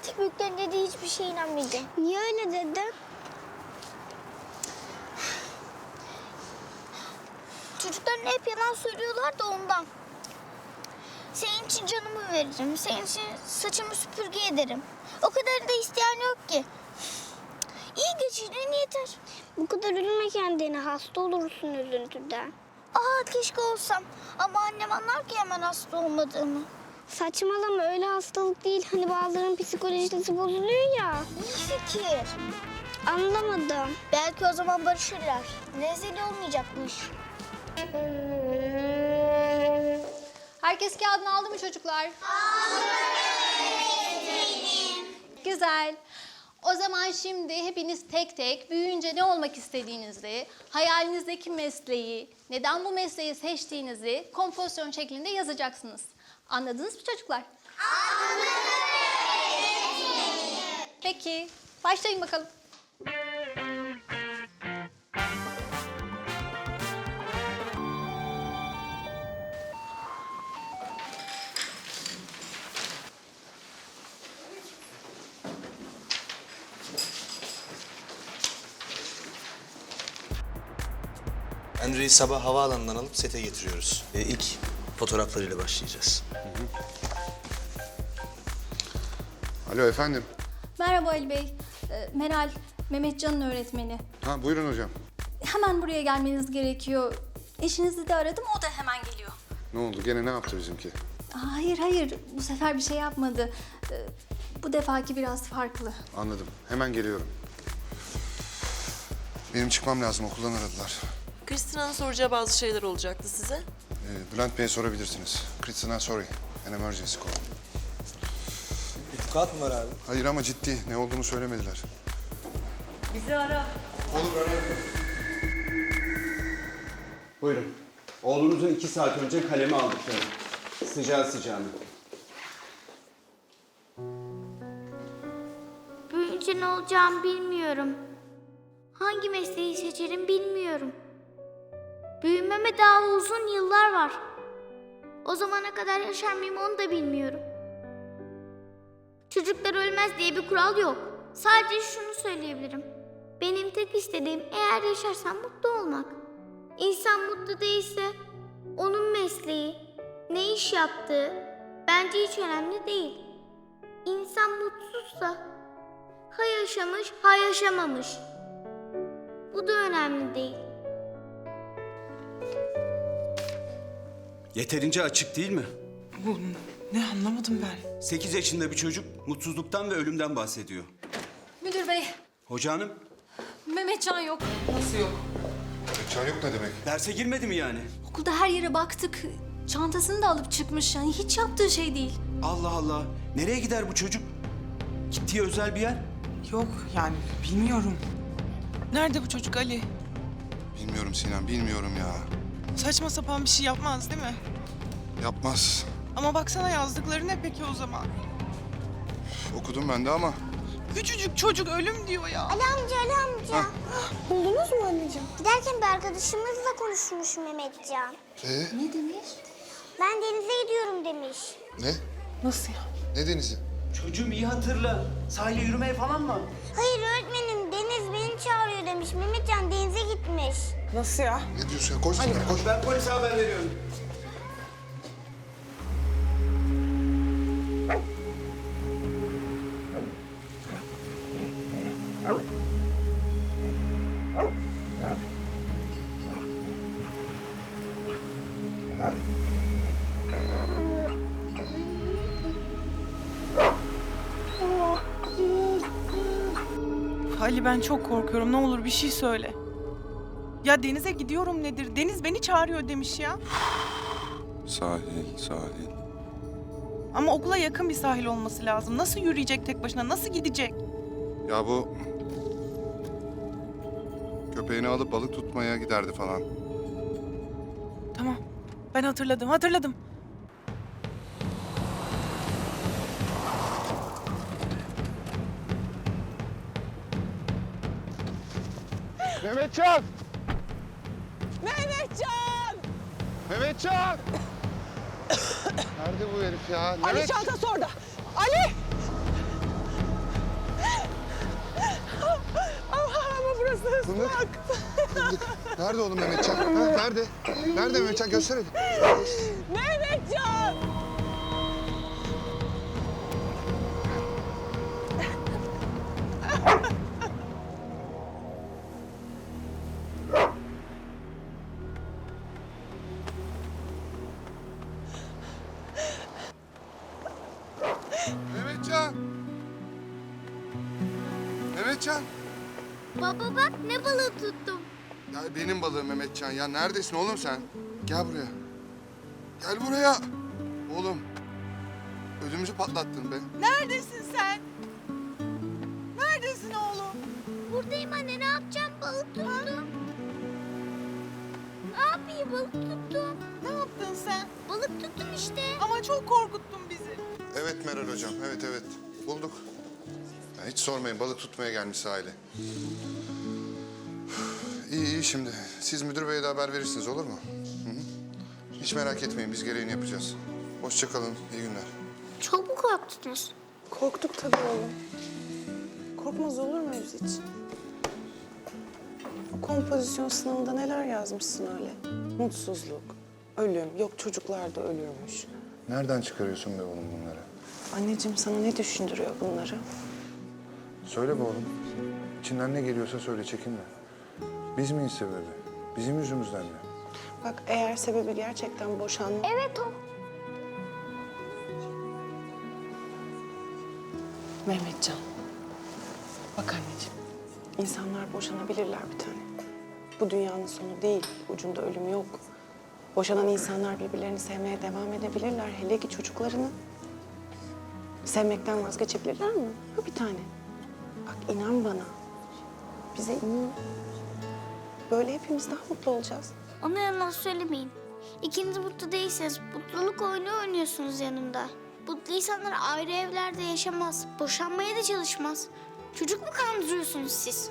Artık büyüklerin dediği hiçbir şeye inanmayacağım. Niye öyle dedin? Çocukların hep yalan söylüyorlar da ondan. Senin için canımı veririm. Senin için saçımı süpürge ederim. O kadar da isteyen yok ki. İyi geçinin yeter. Bu kadar üzülme kendini. Hasta olursun üzüntüden. Aa keşke olsam. Ama annem anlar ki hemen hasta olmadığımı. Saçmalama öyle hastalık değil. Hani bazılarının psikolojisi bozuluyor ya. İyi fikir. Anlamadım. Belki o zaman barışırlar. Rezil olmayacakmış. Herkes kağıdını aldı mı çocuklar? Güzel. O zaman şimdi hepiniz tek tek büyüyünce ne olmak istediğinizi, hayalinizdeki mesleği, neden bu mesleği seçtiğinizi kompozisyon şeklinde yazacaksınız. Anladınız mı çocuklar? Anladık. Peki, başlayın bakalım. Henry'i sabah havaalanından alıp sete getiriyoruz. Ve ilk fotoğraflarıyla başlayacağız. Alo efendim. Merhaba Ali Bey. Ee, Meral, Mehmetcan'ın öğretmeni. Ha buyurun hocam. Hemen buraya gelmeniz gerekiyor. Eşinizi de aradım, o da hemen geliyor. Ne oldu gene ne yaptı bizimki? Hayır hayır bu sefer bir şey yapmadı. Ee, Bu defaki biraz farklı. Anladım. Hemen geliyorum. Benim çıkmam lazım okuldan aradılar. Kristina'nın soracağı bazı şeyler olacaktı size. Ee, Bülent Bey'e sorabilirsiniz. Kristina sorry. An emergency call. Fukat mı var abi? Hayır ama ciddi. Ne olduğunu söylemediler. Buyurun. Oğlunuzun iki saat önce kalemi aldıkları. Sıcağı sıcağına. Büyüyünce ne olacağımı bilmiyorum. Hangi mesleği seçerim bilmiyorum. Büyümeme daha uzun yıllar var. O zamana kadar yaşar mıyım onu da bilmiyorum. Çocuklar ölmez diye bir kural yok. Sadece şunu söyleyebilirim. Benim tek istediğim eğer yaşarsam mutlu olmak. İnsan mutlu değilse onun mesleği, ne iş yaptığı bence hiç önemli değil. İnsan mutsuzsa ha yaşamış ha yaşamamış. Bu da önemli değil. Yeterince açık değil mi? Bu ne anlamadım ben. 8 yaşında bir çocuk mutsuzluktan ve ölümden bahsediyor. Müdür bey, Hoca hanım, Mehmetcan yok. Nasıl yok? Çay yok ne demek? derse girmedi mi yani? Okulda her yere baktık. Çantasını da alıp çıkmış yani hiç yaptığı şey değil. Allah Allah. Nereye gider bu çocuk? Gittiği özel bir yer. Yok yani bilmiyorum. Nerede bu çocuk Ali? Bilmiyorum Sinan bilmiyorum ya. Saçma sapan bir şey yapmaz değil mi? Yapmaz. Ama baksana yazdıkları ne peki o zaman? Okudum ben de ama. Küçücük çocuk ölüm diyor ya. Ali amca, Ali amca. Buldunuz mu anneciğim? Giderken bir arkadaşımızla konuşmuş Mehmetcan. Ee, Ne demiş? Ben denize gidiyorum demiş. ne? Nasıl ya? Ne denizi? Çocuğum iyi hatırla. Sahile yürümeye falan mı? Hayır öğretmenim Deniz beni çağırıyor demiş. Mehmetcan denize gitmiş. Nasıl ya? Ne diyorsun ya? Koş Sinan koş. Ben polise haber veriyorum. Ali ben çok korkuyorum. Ne olur bir şey söyle. Ya denize gidiyorum nedir? Deniz beni çağırıyor demiş ya. Sahil, sahil. Ama okula yakın bir sahil olması lazım. Nasıl yürüyecek tek başına? Nasıl gidecek? Ya bu... Köpeğini alıp balık tutmaya giderdi falan. Tamam. Ben hatırladım, hatırladım. Mehmetcan! Mehmetcan! Mehmetcan! Nerede bu herif ya? Ali Mehmet... çantası orada. Ali! Ama burası ıslak. Fındık. Nerede oğlum Mehmetcan? Ha, nerede? Nerede Mehmetcan? Gösterin. Mehmetcan! Mehmetcan. Baba bak ne balığı tuttum. Ya benim balığım Mehmetcan ya. Neredesin oğlum sen? Gel buraya. Gel buraya. Oğlum. Ödümüzü patlattın be. Neredesin sen? Neredesin oğlum? Buradayım anne ne yapacağım balık tuttum. Ne yapayım balık tuttum. Ne yaptın sen? Balık tuttum işte. Ama çok korkuttun bizi. Evet Meral hocam. Evet evet. Bulduk. Ya hiç sormayın. Balık tutmaya gelmiş sahile. İyi iyi şimdi. Siz müdür beye de haber verirsiniz olur mu? Hı hı. Hiç merak etmeyin. Biz gereğini yapacağız. Hoşça kalın. İyi günler. Çok mu korktunuz? Korktuk tabii oğlum. Korkmaz olur muyuz hiç? O kompozisyon sınavında neler yazmışsın öyle? Mutsuzluk, ölüm, yok çocuklar da ölüyormuş. Nereden çıkarıyorsun be oğlum bunları? Anneciğim sana ne düşündürüyor bunları? Söyle be oğlum. İçinden ne geliyorsa söyle çekinme. Biz miyiz sebebi? Bizim yüzümüzden mi? Bak eğer sebebi gerçekten boşanma... Evet o. Mehmetcan. Bak anneciğim. insanlar boşanabilirler bir tane. Bu dünyanın sonu değil. Ucunda ölüm yok. Boşanan insanlar birbirlerini sevmeye devam edebilirler. Hele ki çocuklarını. Sevmekten vazgeçebilirler mi? Ha bir tane. Bak inan bana. Bize inan. Böyle hepimiz daha mutlu olacağız. Ona yalan söylemeyin. İkiniz mutlu değilseniz mutluluk oyunu oynuyorsunuz yanımda. Mutlu insanlar ayrı evlerde yaşamaz. Boşanmaya da çalışmaz. Çocuk mu kandırıyorsunuz siz?